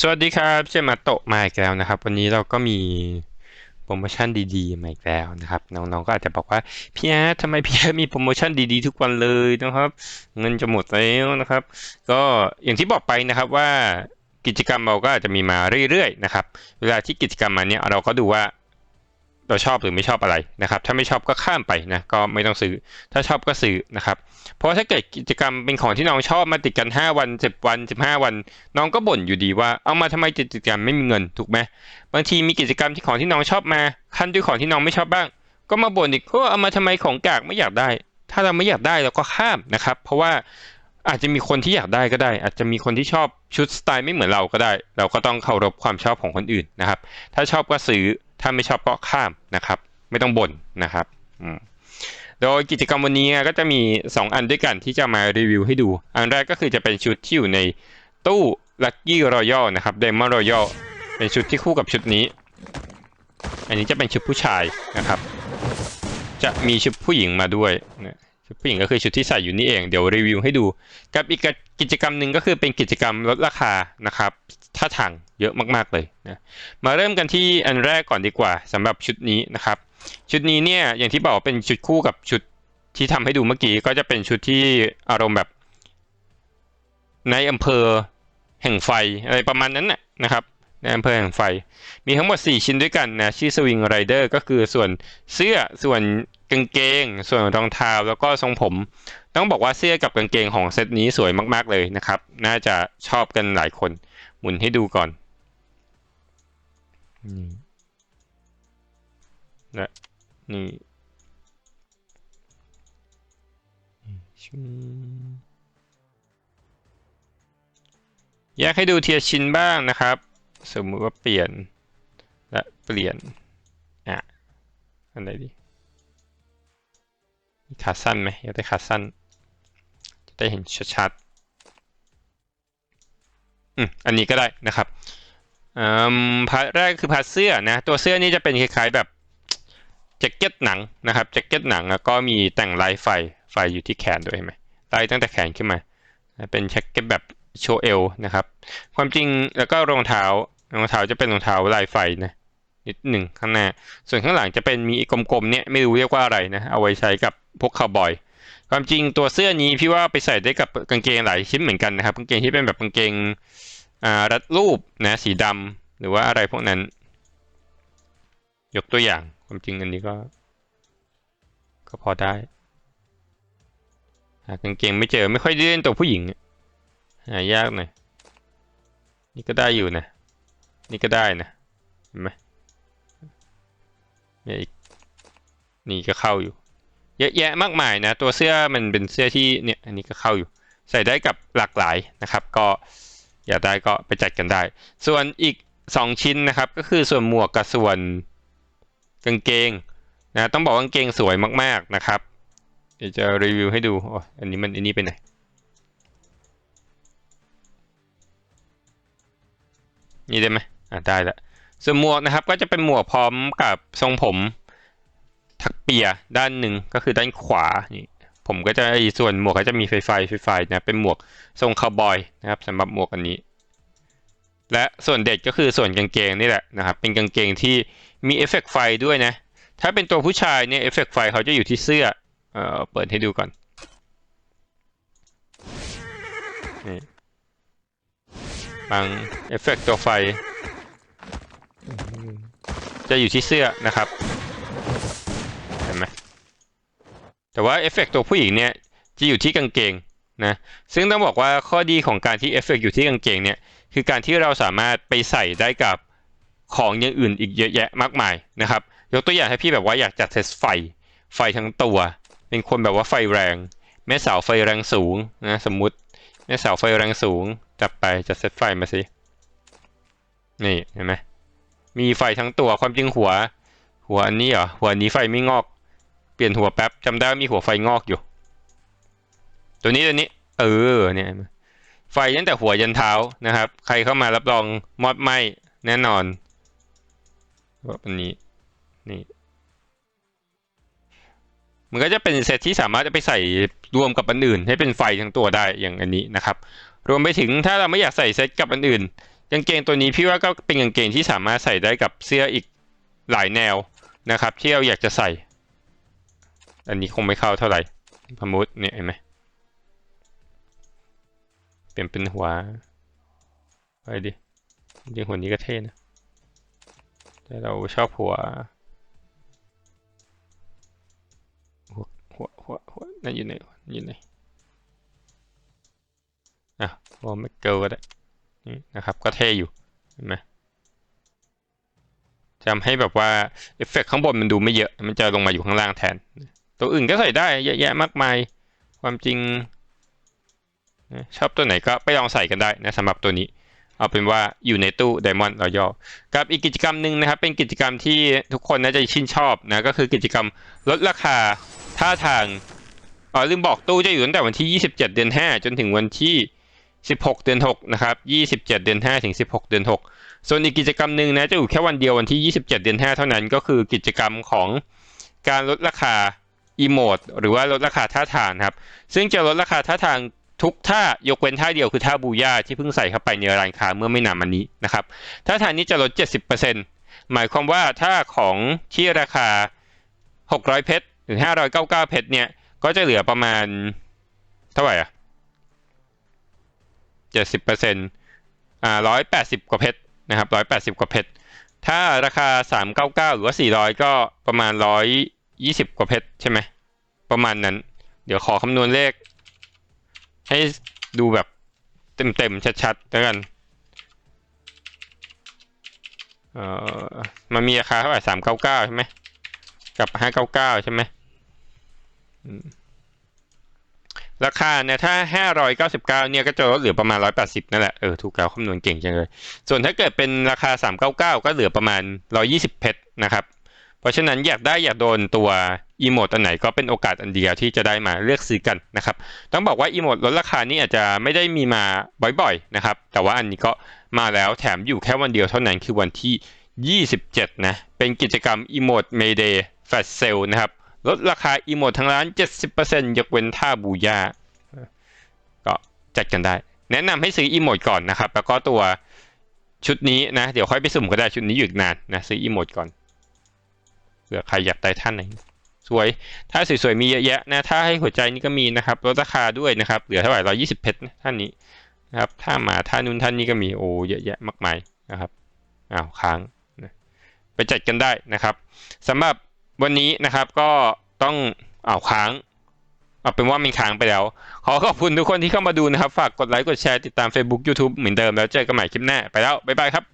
สวัสดีครับเจมาโตะมาอีกแล้วนะครับ วันนี้เราก็มีโปรโมชั่นดีๆมาอีกแล้วนะครับน้องๆก็อาจจะบอกว่าพี่แอดทำไมพี่แอดมีโปรโมชั่นดีๆทุกวันเลยนะครับ เงินจะหมดแล้วนะครับ ก็อย่างที่บอกไปนะครับว่ากิจกรรมเราก็อาจจะมีมาเรื่อยๆนะครับ เวลาที่กิจกรรมมาเนี้ยเราก็ดูว่า เราชอบหรือไม่ชอบอะไรนะครับ ถ้าไม่ชอบก็ข้ามไปนะก็ไม่ต้องซื้อ ถ้าชอบก็ซื้อนะครับ เพราะถ้าเกิดกิจกรรมเป็นของที่น้องชอบมาติดกัน 5 วัน 10 วัน 15 วัน น้องก็บ่นอยู่ดีว่าเอามาทำไมกิจกรรมไม่มีเงินถูกไหมบางทีมีกิจกรรมที่ของที่น้องชอบมาขั้นด้วยของที่น้องไม่ชอบบ้าง ก็มาบ่นอีกว่าเอามาทำไมของกากไม่อยากได้ ถ้าเราไม่อยากได้เราก็ข้ามนะครับ เพราะว่าอาจจะมีคนที่อยากได้ก็ได้ อาจจะมีคนที่ชอบชุดสไตล์ไม่เหมือนเราก็ได้ เราก็ต้องเคารพความชอบของคนอื่นนะครับ ถ้าชอบก็ซื้อ ถ้าไม่ชอบก็ข้ามนะครับ ไม่ต้องบ่นนะครับโดยกิจกรรมวันนี้ก็จะมี 2 อันด้วยกันที่จะมารีวิวให้ดู อันแรกก็คือจะเป็นชุดที่อยู่ในตู้ Lucky Royal นะครับ Diamond Royal เป็นชุดที่คู่กับชุดนี้ อันนี้จะเป็นชุดผู้ชายนะครับ จะมีชุดผู้หญิงมาด้วยนะ ชุดผู้หญิงก็คือชุดที่ใส่อยู่นี่เอง เดี๋ยวรีวิวให้ดู กับอีกกิจกรรมหนึ่งก็คือเป็นกิจกรรมลดราคานะครับถ้าทางเยอะมากๆเลยนะมาเริ่มกันที่อันแรกก่อนดีกว่าสำหรับชุดนี้นะครับ ชุดนี้เนี่ยอย่างที่บอกเป็นชุดคู่กับชุดที่ทำให้ดูเมื่อกี้ก็จะเป็นชุดที่อารมณ์แบบ ในอำเภอแห่งไฟอะไรประมาณนั้นนะนะครับในอำเภอแห่งไฟ มีทั้งหมด 4 ชิ้นด้วยกันนะ ชื่อสวิงไรเดอร์ก็คือส่วนเสื้อส่วน กางเกง ส่วนรองเท้าแล้วก็ทรงผม ต้องบอกว่าเสื้อกับกางเกงของเซตนี้สวยมากๆเลยนะครับ น่าจะชอบกันหลายคน หมุนให้ดูก่อนนี่และนี่ชุนอยากให้ดูเทียชิ้นบ้างนะครับ สมมุติว่าเปลี่ยนและเปลี่ยนอะอันไหนดี ขาสั้นไหมอยากได้ขาสั้น จะได้เห็นชัดๆอืมอันนี้ก็ได้นะครับอืมพาร์ทแรกคือพาร์ทเสื้อนะ ตัวเสื้อนี้จะเป็นคล้ายๆแบบแจ็คเก็ตหนังนะครับแจ็คเก็ตหนังแล้วก็มีแต่งลายไฟไฟอยู่ที่แขนด้วยไหมไล่ตั้งแต่แขนขึ้นมาเป็นแจ็คเก็ตแบบโชว์เอวนะครับ ความจริงแล้วก็รองเท้ารองเท้าจะเป็นรองเท้าลายไฟนะนิดหนึ่งข้างหน้า ส่วนข้างหลังจะเป็นมีกลมๆเนี่ยไม่รู้เรียกว่าอะไรนะ เอาไว้ใช้กับ พวกคาวบอย ความจริงตัวเสื้อนี้พี่ว่าไปใส่ได้กับกางเกงหลายชิ้นเหมือนกันนะครับกางเกงที่เป็นแบบกางเกงรัดรูปนะสีดำหรือว่าอะไรพวกนั้น ยกตัวอย่างความจริงอันนี้ก็ ก็พอได้หากางเกงไม่เจอไม่ค่อยได้เล่นตัวผู้หญิงหายากหน่อยนี่ก็ได้อยู่นะ นี่ก็ได้นะเห็นไหมนี่ก็เข้าอยู่ เยอะแยะมากมายนะ ตัวเสื้อมันเป็นเสื้อที่เนี่ยอันนี้ก็เข้าอยู่ ใส่ได้กับหลากหลายนะครับ ก็อยากได้ก็ไปจัดกันได้ ส่วนอีก 2 ชิ้นนะครับ ก็คือส่วนหมวกกับส่วนกางเกงนะต้องบอกว่ากางเกงสวยมากๆนะครับเดี๋ยวจะรีวิวให้ดูโอ้อันนี้มันอันนี้ไปไหนนี่ได้ไหมอะได้ละส่วนหมวกนะครับก็จะเป็นหมวกพร้อมกับทรงผม ถักเปียด้านหนึ่งก็คือด้านขวานี่ผมก็จะอส่วนหมวกก็จะมีไฟไฟไฟไฟนะเป็นหมวกทรงคาวบอยนะครับสำหรับหมวกอันนี้ และส่วนเด็ดก็คือส่วนกางเกงนี่แหละนะครับเป็นกางเกงที่มีเอฟเฟกต์ไฟด้วยนะถ้าเป็นตัวผู้ชายเนี่ยเอฟเฟกต์ไฟเขาจะอยู่ที่เสื้อเอ่อเปิดให้ดูก่อนนี่บางเอฟเฟกต์ตัวไฟ จะอยู่ที่เสื้อนะครับ เห็นไหม แต่ว่าเอฟเฟกต์ตัวผู้หญิงเนี่ยจะอยู่ที่กางเกงนะซึ่งต้องบอกว่าข้อดีของการที่เอฟเฟกต์อยู่ที่กางเกงเนี่ยคือการที่เราสามารถไปใส่ได้กับของอย่างอื่นอีกเยอะแยะมากมายนะครับยกตัวอย่างให้พี่แบบว่าอยากจัดเซตไฟไฟทั้งตัว เป็นคนแบบว่าไฟแรง แม่สาวไฟแรงสูงนะสมมุติแม่สาวไฟแรงสูงจับไปจัดเซตไฟมาสินี่เห็นไหมมีไฟทั้งตัวความจริงหัว หัวอันนี้เหรอหัวนี้ไฟไม่งอก เปลี่ยนหัวแป๊บจำได้ว่ามีหัวไฟงอกอยู่ ตัวนี้ตัวนี้ เออเนี่ยไฟตั้งแต่หัวยันเท้านะครับ ใครเข้ามารับรองมอดไหมแน่นอนว่าอันนี้นี่มันก็จะเป็นเซตที่สามารถจะไปใส่รวมกับอันอื่น ให้เป็นไฟทั้งตัวได้อย่างอันนี้นะครับ รวมไปถึงถ้าเราไม่อยากใส่เซตกับอันอื่นกางเกงตัวนี้พี่ว่าก็เป็นกางเกงที่สามารถใส่ได้กับเสื้ออีกหลายแนวนะครับ ที่เราอยากจะใส่ อันนี้คงไม่เข้าเท่าไหร่พมุดเนี่ยเห็นไหมเปลี่ยนเป็นหัวไปดิจริงหัวนี้ก็เท่นะ แต่เราชอบหัว หัว หัว หัวหัวนั่นอยู่ไหนอยู่ไหนอะหัวแมกเกิลก็ได้นี่นะครับ ก็เท่อยู่ เห็นไหมทำให้แบบว่าเอฟเฟกต์ข้างบนมันดูไม่เยอะ มันจะลงมาอยู่ข้างล่างแทน ตัวอื่นก็ใส่ได้เยอะแยะมากมาย ความจริง ชอบตัวไหนก็ไปลองใส่กันได้นะสำหรับตัวนี้ เอาเป็นว่าอยู่ในตู้ Diamond Royal กับอีกกิจกรรมหนึ่งนะครับ เป็นกิจกรรมที่ทุกคนน่าจะชื่นชอบนะ ก็คือกิจกรรมลดราคาท่าทางอ๋อลืมบอกตู้จะอยู่ตั้งแต่วันที่ 27 เดือน 5 จนถึงวันที่ 16 เดือน 6 นะครับ 27 เดือน 5 ถึง 16 เดือน 6 ส่วนอีกกิจกรรมหนึ่งนะจะอยู่แค่วันเดียววันที่ 27 เดือน 5 เท่านั้นก็คือกิจกรรมของการลดราคา อีโมดหรือว่าลดราคาท่าทางครับ ซึ่งจะลดราคาท่าทางทุกท่ายกเว้นท่าเดียวคือท่าบูย่าที่เพิ่งใส่เข้าไปในร้านค้าเมื่อไม่นานมานี้นะครับท่าทางนี้จะลด 70%หมายความว่าถ้าของที่ราคา 600 เพชรหรือ 599 เพชรเนี่ย ก็จะเหลือประมาณเท่าไหร่อะ70%อ่า180 กว่าเพชรนะครับ180 กว่าเพชรถ้าราคา 399 หรือว่า 400 ก็ประมาณ 120กว่าเพชรใช่ไหม ประมาณนั้น เดี๋ยวขอคำนวณเลข ให้ดูแบบเต็มๆชัดๆแล้วกันเอ่อมันมีราคาเท่าไหร่สามเก้าเก้าใช่ไหมกับห้าเก้าเก้าใช่ไหมอืมราคาเนี่ยถ้าห้าร้อยเก้าสิบเก้าเนี่ยก็จะลดเหลือประมาณร้อยแปดสิบนั่นแหละ เออถูกแล้วคำนวณเก่งจังเลย ส่วนถ้าเกิดเป็นราคาสามเก้าเก้าก็เหลือประมาณร้อยี่สิบเพชรนะครับ เพราะฉะนั้นอยากได้อยากโดนตัวอีโมดอันไหนก็เป็นโอกาสอันเดียวที่จะได้มาเลือกซื้อกันนะครับ ต้องบอกว่าอีโมดลดราคานี่อาจจะไม่ได้มีมาบ่อยๆนะครับ แต่ว่าอันนี้ก็มาแล้วแถมอยู่แค่วันเดียวเท่านั้นคือวันที่ 27 นะ เป็นกิจกรรมอีโมด Mayday Flash Sale นะครับ ลดราคาอีโมดทั้งร้าน 70%ยกเว้นท่าบูย่าก็จัดกันได้ แนะนำให้ซื้ออีโมดก่อนนะครับ แล้วก็ตัวชุดนี้นะ เดี๋ยวค่อยไปสุ่มก็ได้ชุดนี้อยู่นานนะซื้ออีโมดก่อน เผื่อใครอยากได้ท่านไหนสวย ถ้าสวยๆมีเยอะแยะนะ ถ้าให้หัวใจนี่ก็มีนะครับลดราคาด้วยนะครับ เหลือเท่าไหร่ร้อยี่สิบเพชรท่านนี้นะครับ ถ้าหมาท่านู้นท่านนี้ก็มีโอ้เยอะแยะมากมายนะครับ อ้าวค้างนะไปจัดกันได้นะครับสำหรับวันนี้นะครับก็ต้องอ้าวค้างเอาเป็นว่ามันค้างไปแล้ว ขอขอบคุณทุกคนที่เข้ามาดูนะครับ ฝากกดไลค์ กดแชร์ ติดตาม Facebook YouTube เหมือนเดิมแล้วเจอกันใหม่คลิปหน้า ไปแล้ว บ๊ายบายครับ